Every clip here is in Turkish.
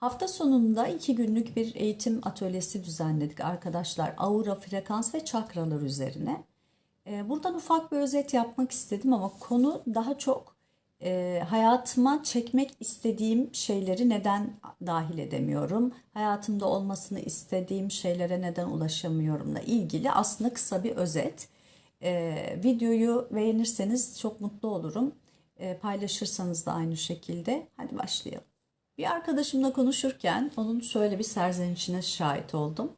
Hafta sonunda iki günlük bir eğitim atölyesi düzenledik arkadaşlar. Aura, frekans ve çakralar üzerine. Ee, Buradan ufak bir özet yapmak istedim ama konu daha çok e, hayatıma çekmek istediğim şeyleri neden dahil edemiyorum? Hayatımda olmasını istediğim şeylere neden ulaşamıyorumla ilgili aslında kısa bir özet. Ee, videoyu beğenirseniz çok mutlu olurum. Ee, paylaşırsanız da aynı şekilde. Hadi başlayalım. Bir arkadaşımla konuşurken onun şöyle bir serzenişine şahit oldum.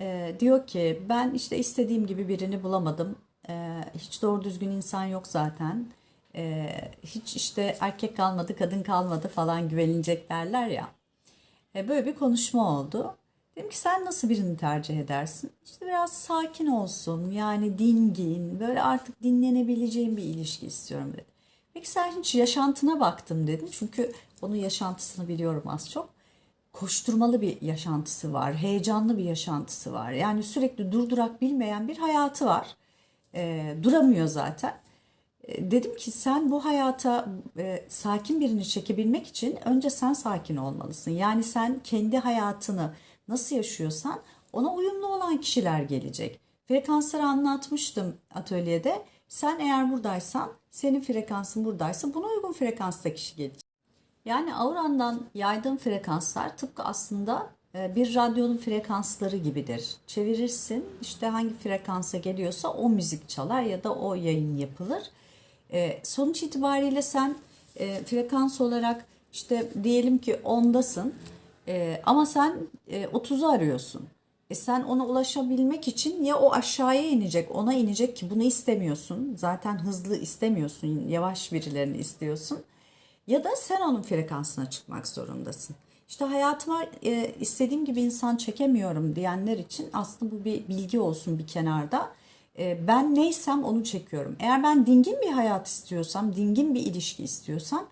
Ee, diyor ki ben işte istediğim gibi birini bulamadım. Ee, hiç doğru düzgün insan yok zaten. Ee, hiç işte erkek kalmadı, kadın kalmadı falan güvenilecek derler ya. Ee, böyle bir konuşma oldu. Dedim ki sen nasıl birini tercih edersin? İşte biraz sakin olsun, yani dingin, böyle artık dinlenebileceğim bir ilişki istiyorum dedi. Peki sen hiç yaşantına baktım dedim. Çünkü onun yaşantısını biliyorum az çok. Koşturmalı bir yaşantısı var, heyecanlı bir yaşantısı var. Yani sürekli durdurak bilmeyen bir hayatı var. Ee, duramıyor zaten. E, Dedim ki sen bu hayata e, sakin birini çekebilmek için önce sen sakin olmalısın. Yani sen kendi hayatını nasıl yaşıyorsan ona uyumlu olan kişiler gelecek. Frekansları anlatmıştım atölyede. Sen eğer buradaysan, senin frekansın buradaysa buna uygun frekansta kişi gelecek. Yani aurandan yaydığın frekanslar tıpkı aslında e, bir radyonun frekansları gibidir. Çevirirsin işte hangi frekansa geliyorsa o müzik çalar ya da o yayın yapılır. E, sonuç itibariyle sen e, frekans olarak işte diyelim ki 10'dasın e, ama sen e, 30'u arıyorsun. E sen ona ulaşabilmek için ya o aşağıya inecek, ona inecek ki bunu istemiyorsun. Zaten hızlı istemiyorsun, yavaş birilerini istiyorsun. Ya da sen onun frekansına çıkmak zorundasın. İşte hayatıma e, istediğim gibi insan çekemiyorum diyenler için aslında bu bir bilgi olsun bir kenarda. E, ben neysem onu çekiyorum. Eğer ben dingin bir hayat istiyorsam, dingin bir ilişki istiyorsam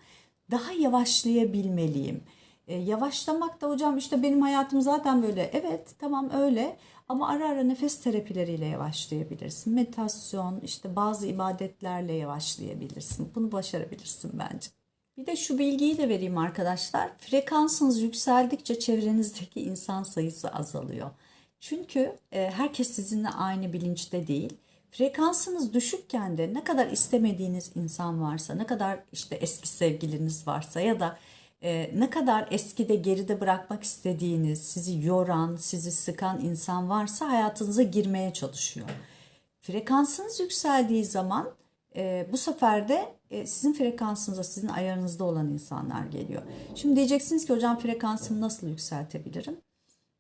daha yavaşlayabilmeliyim. E, yavaşlamak da hocam işte benim hayatım zaten böyle. Evet tamam öyle ama ara ara nefes terapileriyle yavaşlayabilirsin. Meditasyon işte bazı ibadetlerle yavaşlayabilirsin. Bunu başarabilirsin bence. Bir de şu bilgiyi de vereyim arkadaşlar. Frekansınız yükseldikçe çevrenizdeki insan sayısı azalıyor. Çünkü e, herkes sizinle aynı bilinçte değil. Frekansınız düşükken de ne kadar istemediğiniz insan varsa, ne kadar işte eski sevgiliniz varsa ya da e, ne kadar eskide geride bırakmak istediğiniz, sizi yoran, sizi sıkan insan varsa hayatınıza girmeye çalışıyor. Frekansınız yükseldiği zaman e, bu sefer de e, sizin frekansınıza, sizin ayarınızda olan insanlar geliyor. Şimdi diyeceksiniz ki hocam frekansımı nasıl yükseltebilirim?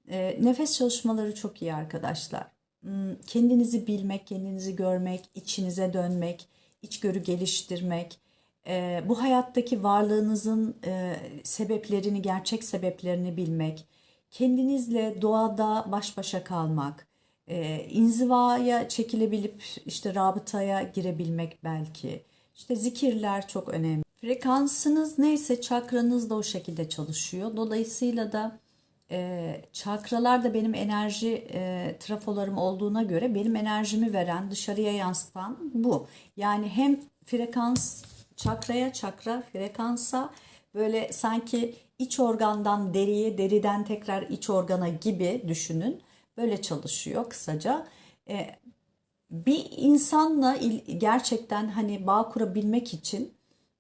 E, nefes çalışmaları çok iyi arkadaşlar. Hmm, Kendinizi bilmek, kendinizi görmek, içinize dönmek, içgörü geliştirmek, e, bu hayattaki varlığınızın e, sebeplerini, gerçek sebeplerini bilmek, kendinizle doğada baş başa kalmak, e, inzivaya çekilebilip işte rabıtaya girebilmek belki. İşte zikirler çok önemli. Frekansınız neyse çakranız da o şekilde çalışıyor. Dolayısıyla da e, çakralar da benim enerji e, trafolarım olduğuna göre benim enerjimi veren, dışarıya yansıtan bu. Yani hem frekans çakraya, çakra frekansa böyle sanki iç organdan deriye, deriden tekrar iç organa gibi düşünün. Böyle çalışıyor kısaca. E, bir insanla il- gerçekten hani bağ kurabilmek için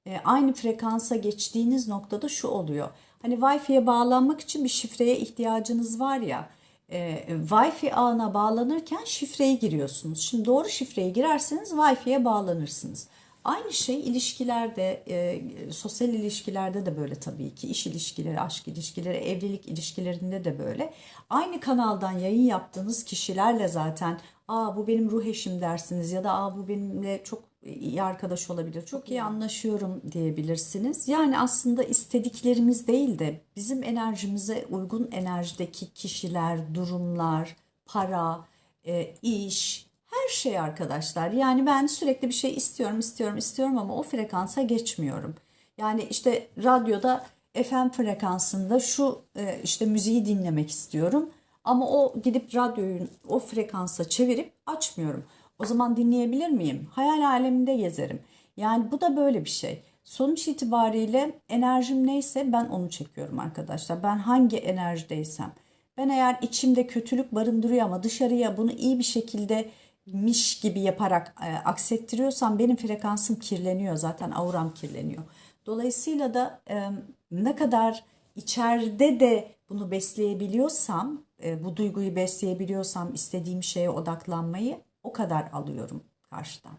e, aynı frekansa geçtiğiniz noktada şu oluyor. Hani Wi-Fi'ye bağlanmak için bir şifreye ihtiyacınız var ya. E, Wi-Fi ağına bağlanırken şifreyi giriyorsunuz. Şimdi doğru şifreyi girerseniz Wi-Fi'ye bağlanırsınız. Aynı şey ilişkilerde, e, sosyal ilişkilerde de böyle tabii ki. İş ilişkileri, aşk ilişkileri, evlilik ilişkilerinde de böyle. Aynı kanaldan yayın yaptığınız kişilerle zaten aa bu benim ruh eşim dersiniz ya da aa bu benimle çok iyi arkadaş olabilir, çok iyi anlaşıyorum diyebilirsiniz. Yani aslında istediklerimiz değil de bizim enerjimize uygun enerjideki kişiler, durumlar, para, e, iş, her şey arkadaşlar. Yani ben sürekli bir şey istiyorum, istiyorum, istiyorum ama o frekansa geçmiyorum. Yani işte radyoda FM frekansında şu e, işte müziği dinlemek istiyorum. Ama o gidip radyoyu o frekansa çevirip açmıyorum. O zaman dinleyebilir miyim? Hayal aleminde gezerim. Yani bu da böyle bir şey. Sonuç itibariyle enerjim neyse ben onu çekiyorum arkadaşlar. Ben hangi enerjideysem. Ben eğer içimde kötülük barındırıyor ama dışarıya bunu iyi bir şekilde miş gibi yaparak e, aksettiriyorsam benim frekansım kirleniyor. Zaten auram kirleniyor. Dolayısıyla da e, ne kadar içeride de bunu besleyebiliyorsam, e, bu duyguyu besleyebiliyorsam istediğim şeye odaklanmayı o kadar alıyorum karşıdan.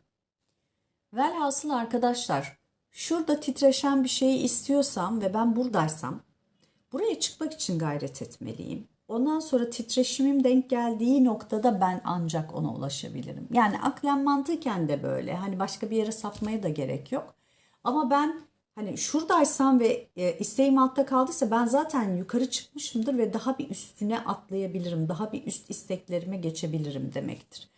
Velhasıl arkadaşlar şurada titreşen bir şeyi istiyorsam ve ben buradaysam buraya çıkmak için gayret etmeliyim. Ondan sonra titreşimim denk geldiği noktada ben ancak ona ulaşabilirim. Yani aklen mantıken de böyle. Hani başka bir yere sapmaya da gerek yok. Ama ben hani şuradaysam ve e, isteğim altta kaldıysa ben zaten yukarı çıkmışımdır ve daha bir üstüne atlayabilirim. Daha bir üst isteklerime geçebilirim demektir.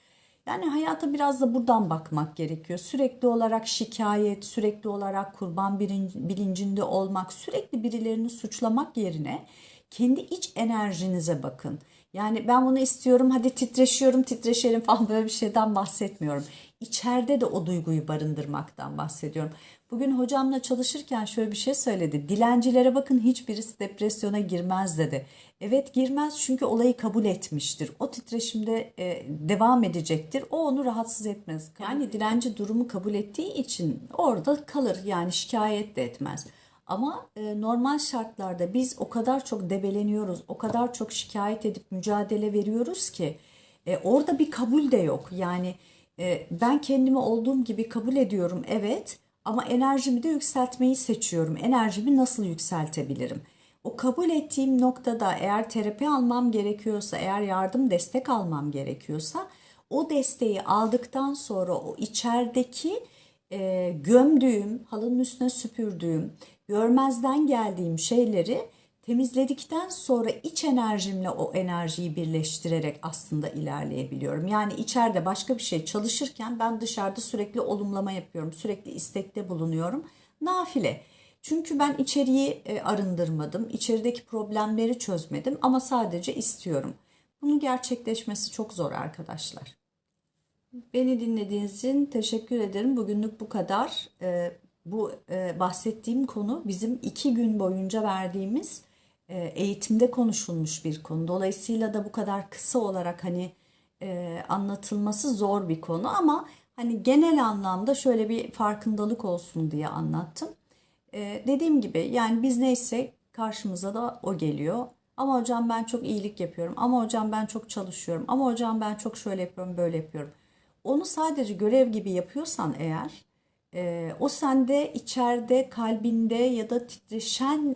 Yani hayata biraz da buradan bakmak gerekiyor. Sürekli olarak şikayet, sürekli olarak kurban bilincinde olmak, sürekli birilerini suçlamak yerine kendi iç enerjinize bakın. Yani ben bunu istiyorum hadi titreşiyorum titreşelim falan böyle bir şeyden bahsetmiyorum. İçeride de o duyguyu barındırmaktan bahsediyorum. Bugün hocamla çalışırken şöyle bir şey söyledi. Dilencilere bakın hiçbirisi depresyona girmez dedi. Evet girmez çünkü olayı kabul etmiştir. O titreşimde e, devam edecektir. O onu rahatsız etmez. Yani dilenci durumu kabul ettiği için orada kalır. Yani şikayet de etmez. Ama e, normal şartlarda biz o kadar çok debeleniyoruz, o kadar çok şikayet edip mücadele veriyoruz ki e, orada bir kabul de yok. Yani e, ben kendimi olduğum gibi kabul ediyorum evet ama enerjimi de yükseltmeyi seçiyorum. Enerjimi nasıl yükseltebilirim? O kabul ettiğim noktada eğer terapi almam gerekiyorsa, eğer yardım destek almam gerekiyorsa o desteği aldıktan sonra o içerideki e, gömdüğüm, halının üstüne süpürdüğüm, görmezden geldiğim şeyleri temizledikten sonra iç enerjimle o enerjiyi birleştirerek aslında ilerleyebiliyorum. Yani içeride başka bir şey çalışırken ben dışarıda sürekli olumlama yapıyorum. Sürekli istekte bulunuyorum. Nafile. Çünkü ben içeriği e, arındırmadım. içerideki problemleri çözmedim ama sadece istiyorum. Bunun gerçekleşmesi çok zor arkadaşlar. Beni dinlediğiniz için teşekkür ederim. Bugünlük bu kadar. E, bu e, bahsettiğim konu bizim iki gün boyunca verdiğimiz e, eğitimde konuşulmuş bir konu. Dolayısıyla da bu kadar kısa olarak hani e, anlatılması zor bir konu ama hani genel anlamda şöyle bir farkındalık olsun diye anlattım. E, dediğim gibi yani biz neyse karşımıza da o geliyor. Ama hocam ben çok iyilik yapıyorum. Ama hocam ben çok çalışıyorum. Ama hocam ben çok şöyle yapıyorum, böyle yapıyorum. Onu sadece görev gibi yapıyorsan eğer e, o sende içeride kalbinde ya da titreşen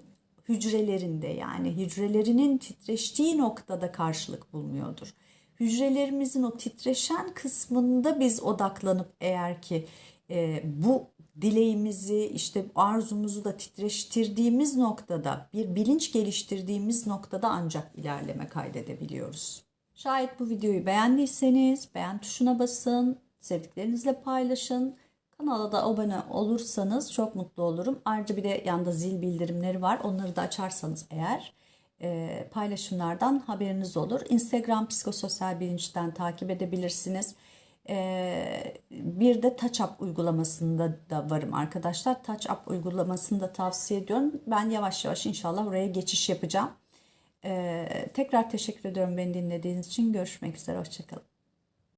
hücrelerinde yani hücrelerinin titreştiği noktada karşılık bulmuyordur. Hücrelerimizin o titreşen kısmında biz odaklanıp eğer ki e, bu dileğimizi işte arzumuzu da titreştirdiğimiz noktada bir bilinç geliştirdiğimiz noktada ancak ilerleme kaydedebiliyoruz. Şayet bu videoyu beğendiyseniz beğen tuşuna basın, sevdiklerinizle paylaşın. Kanala da abone olursanız çok mutlu olurum. Ayrıca bir de yanda zil bildirimleri var. Onları da açarsanız eğer e, paylaşımlardan haberiniz olur. Instagram psikososyal bilinçten takip edebilirsiniz. E, bir de TouchUp uygulamasında da varım arkadaşlar. TouchUp uygulamasını da tavsiye ediyorum. Ben yavaş yavaş inşallah oraya geçiş yapacağım. E, tekrar teşekkür ediyorum beni dinlediğiniz için. Görüşmek üzere. Hoşçakalın.